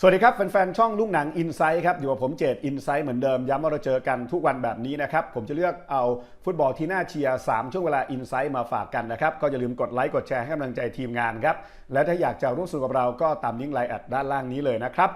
สวัสดีครับ แฟนๆ ช่องลูกหนัง i n s i ซ h t ครับ อยู่กับผมเจตอินไซ h t เหมือนเดิม ย้ำว่าเราเจอกันทุกวันแบบนี้นะครับ ผมจะเลือกเอาฟุตบอลที่น่าเชียร์ 3 ช่วงเวลา i n s i ซ h t มาฝากกันนะครับ ก็อย่าลืมกดไลค์กดแชร์ให้กำลังใจทีมงานครับ และถ้าอยากจะร่วมสนุกกับเราก็ตามลิงก์ไลน์แอดด้านล่างนี้เลยนะครับ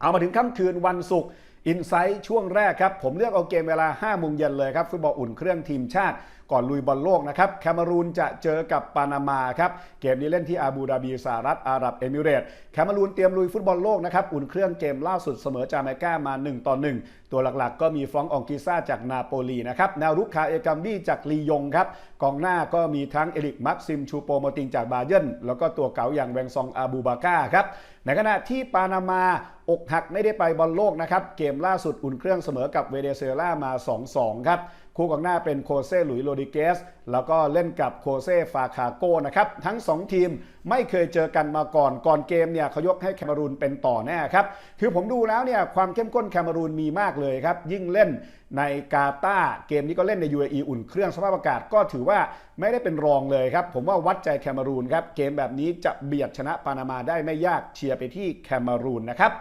เอามาถึงค่ำคืนวันศุกร์อินไซต์ช่วงแรกครับผมเลือกเอาเกมเวลา5โมงเย็นเลยครับฟุตบอลอุ่นเครื่องทีมชาติ ก่อนลุยบอลโลกนะครับแคนารูนจะเจอกับปานามาครับเกมนี้เล่นที่อาบูดาบีสหรัฐอาหรับเอมิเรตส์แคนารูนเตรียมลุยฟุตบอลโลกนะครับอุ่นเครื่องเกมล่าสุดเสมอจาเมกามา 1 ต่อ 1 ตัวหลักๆ ก็มีฟรองก์อองกิซ่าจากนาโปลีนะครับแนวรุกคาเอกัมบี้จากลียงครับกองหน้าก็มีทั้งเอริกมักซิมชูโปโมติงจากบาเยร์นแล้วก็ตัวเก๋าอย่างแวงซองอาบูบาก้าครับในขณะที่ปานามาอกหักไม่ได้ไปบอลโลกนะครับเกมล่าสุดอุ่นเครื่องเสมอกับเวเนซุเอลามา 2-2 ครับ คู่กองหน้าเป็นโคเซ่หลุยโรดิเกสแล้วก็เล่นกับโคเซ่ฟาคาโกนะครับ ทั้ง 2 ทีมไม่เคยเจอกันมาก่อนก่อนเกมเนี่ยเขายกให้แคนารูนเป็นต่อแน่ครับ คือผมดูแล้วเนี่ยความเข้มข้นแคนารูนมีมากเลยครับ ยิ่งเล่นในกาตาเกมนี้ก็เล่นใน UAE อุ่นเครื่องสภาพอากาศก็ถือว่าไม่ได้เป็นรองเลยครับ ผมว่าวัดใจแคนารูนครับ เกมแบบนี้จะเบียดชนะปานามาได้ไม่ยากเชียร์ไปที่แคนารูนนะครับ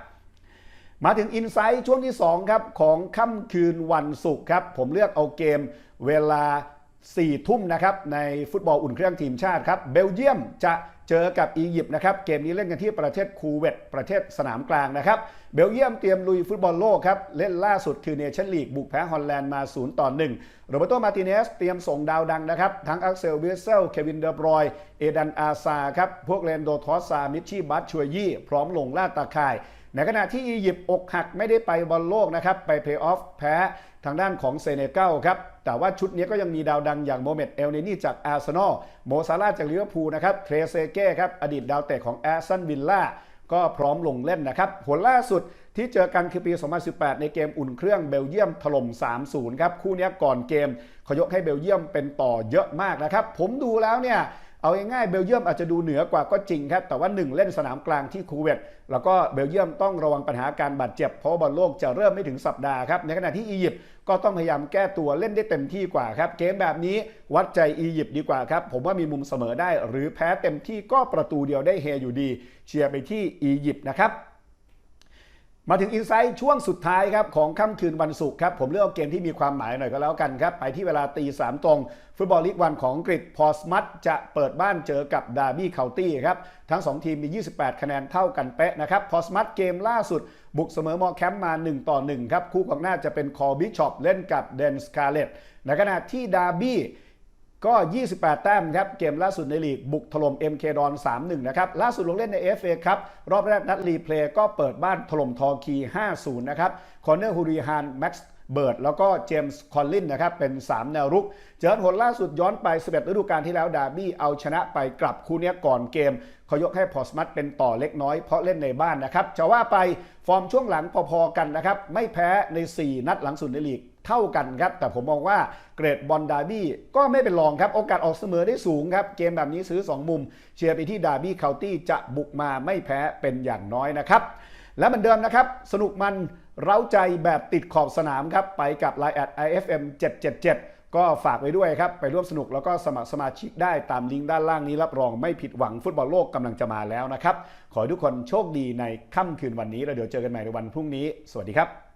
มาถึงอินไซต์ช่วงที่ 2 ครับ ของค่ำคืนวันศุกร์ครับ ผมเลือกเอาเกมเวลา 4 ทุ่มนะครับ ในฟุตบอลอุ่นเครื่องทีมชาติครับ เบลเยียมจะเจอกับอียิปต์นะครับ เกมนี้เล่นกันที่ประเทศคูเวตประเทศสนามกลางนะครับ เบลเยียมเตรียมลุยฟุตบอลโลกครับ เล่นล่าสุดคือเนชั่นลีกบุกแพ้ฮอลแลนด์มา 0 ต่อ 1 โรเบโตมาติเนสเตรียมส่งดาวดังนะครับ ทั้งอักเซลวิเซล เควินเดอบรอย เอดันอาซาครับ พวกเลนโดทอสซา มิชชี่บัตชวยยี่ พร้อมลงล่าตาข่าย ในขณะที่อียิปต์อกหักไม่ได้ไปบอลโลกนะครับ ไปเพย์ออฟแพ้ทางด้านของเซเนกัลครับ แต่ว่าชุดนี้ก็ยังมีดาวดังอย่างโมเมดเอลเนนี่จากอาร์เซนอลโมซาร่าจากลิเวอร์พูลนะครับเทรเซเก้ครับอดีตดาวเตะของแอสตันวิลล่าก็พร้อมลงเล่นนะครับผลล่าสุดที่เจอกันคือปี 2018 ในเกมอุ่นเครื่องเบลเยียมถล่ม 3-0 ครับ คู่นี้ก่อนเกมขยกให้เบลเยียมเป็นต่อเยอะมากนะครับ ผมดูแล้วเนี่ย เอาง่ายๆเบลเยียมอาจจะดูเหนือกว่าก็จริงครับ แต่ว่า 1 เล่นสนามกลางที่คูเวตแล้วก็เบลเยียมต้องระวังปัญหาการบาดเจ็บเพราะบอลโลกจะเริ่มไม่ถึงสัปดาห์ครับ ในขณะที่อียิปต์ก็ต้องพยายามแก้ตัวเล่นได้เต็มที่กว่าครับ เกมแบบนี้วัดใจอียิปต์ดีกว่าครับ ผมว่ามีมุมเสมอได้ หรือแพ้เต็มที่ก็ประตูเดียวได้เฮอยู่ดี เชียร์ไปที่อียิปต์นะครับ มาถึงอินไซต์ช่วงสุดท้ายครับของค่ำคืนวันศุกร์ครับผมเลือกเกมที่มีความหมายหน่อยก็แล้วกันครับ ไปที่เวลาตีสามตรง ฟุตบอลลีกวันของอังกฤษพอสมัตจะเปิดบ้านเจอกับดาร์บี้เคานตี้ครับ ทั้ง 2 ทีมมี 28 คะแนนเท่ากันเป๊ะนะครับพอสมัตเกมล่าสุด บุกเสมอมอแคมป์มา 1 ต่อ 1 ครับ คู่ของหน้าจะเป็นคอร์บิชอปเล่นกับเดนสกาเลตในขณะที่ดาร์บี้ ก็ 28 แต้มครับ เกมล่าสุดในลีกบุกถล่ม MK ดอน 3-1 นะครับ ล่าสุดลงเล่นใน FA ครับ รอบแรกนัดรีเพลย์ก็เปิดบ้านถล่มทอร์คี 5-0 นะครับ คอนเนอร์ฮูริฮานแม็กซ์เบิร์ดแล้วก็เจมส์คอลลินนะครับ เป็น 3 แนวรุก เจอผลล่าสุดย้อนไป 11 ฤดูกาลที่แล้วดาร์บี้เอาชนะไปกลับคู่นี้ก่อนเกมเขายกให้พอสมัตเป็นต่อเล็กน้อยเพราะเล่นในบ้านนะครับจะว่าไปฟอร์มช่วงหลังพอๆกันนะครับไม่แพ้ใน 4 นัดหลังสุดในลีก เท่ากันครับ แต่ผมมองว่าเกรดบอลดาร์บี้ก็ไม่เป็นรองครับ โอกาสออกเสมอได้สูงครับ เกมแบบนี้ซื้อ 2 มุม เชียร์ไปที่ดาร์บี้เคาน์ตี้จะบุกมาไม่แพ้เป็นอย่างน้อยนะครับและเหมือนเดิมนะครับ สนุกมันเร้าใจแบบติดขอบสนามครับ ไปกับ Line แอด IFM 777ก็ฝากไว้ด้วยครับ ไปร่วมสนุกแล้วก็สมัครสมาชิกได้ตามลิงก์ด้านล่างนี้รับรองไม่ผิดหวังฟุตบอลโลกกำลังจะมาแล้วนะครับ ขอให้ทุกคนโชคดีในค่ำคืนวันนี้ แล้วเดี๋ยวเจอกันใหม่ในวันพรุ่งนี้ สวัสดีครับ